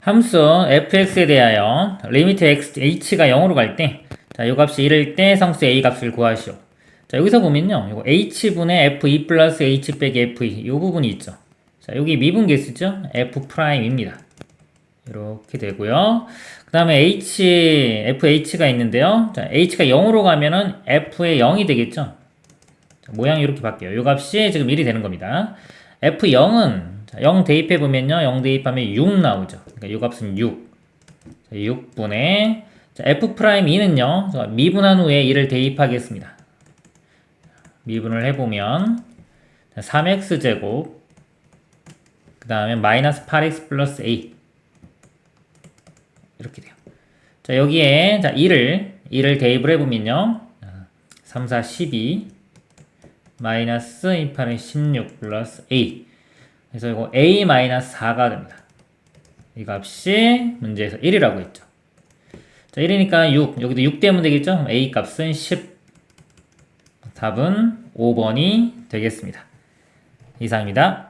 함수 fx에 대하여 리미트 x, h가 0으로 갈 때, 자, 요 값이 1일 때 성수 a 값을 구하시오. 자, 여기서 보면요. 이거 h분의 f2 플러스 h 빼기 f2, 요 부분이 있죠. 자, 여기 미분계수죠? f 프라임입니다. 이렇게 되고요. 그 다음에 h, fh가 있는데요. 자, h가 0으로 가면은 f의 0이 되겠죠? 자, 모양이 이렇게 바뀌어요. 요 값이 지금 1이 되는 겁니다. f0은 자, 0 대입해 보면요. 0 대입하면 6 나오죠. 그러니까 요 값은 6. 자, 6분의 자, f 프라임 2는요. 자, 미분한 후에 1을 대입하겠습니다. 미분을 해보면 3x 제곱 그 다음에 마이너스 8x 플러스 a 이렇게 돼요. 자 여기에 자 1을 1을 대입을 해보면요. 3, 4, 12 마이너스 2, 8은 16 플러스 a 그래서 이거 a 마이너스 4가 됩니다. 이 값이 문제에서 1이라고 했죠. 자 1이니까 6 여기도 6 되면 되겠죠? a 값은 10 답은 5번이 되겠습니다. 이상입니다.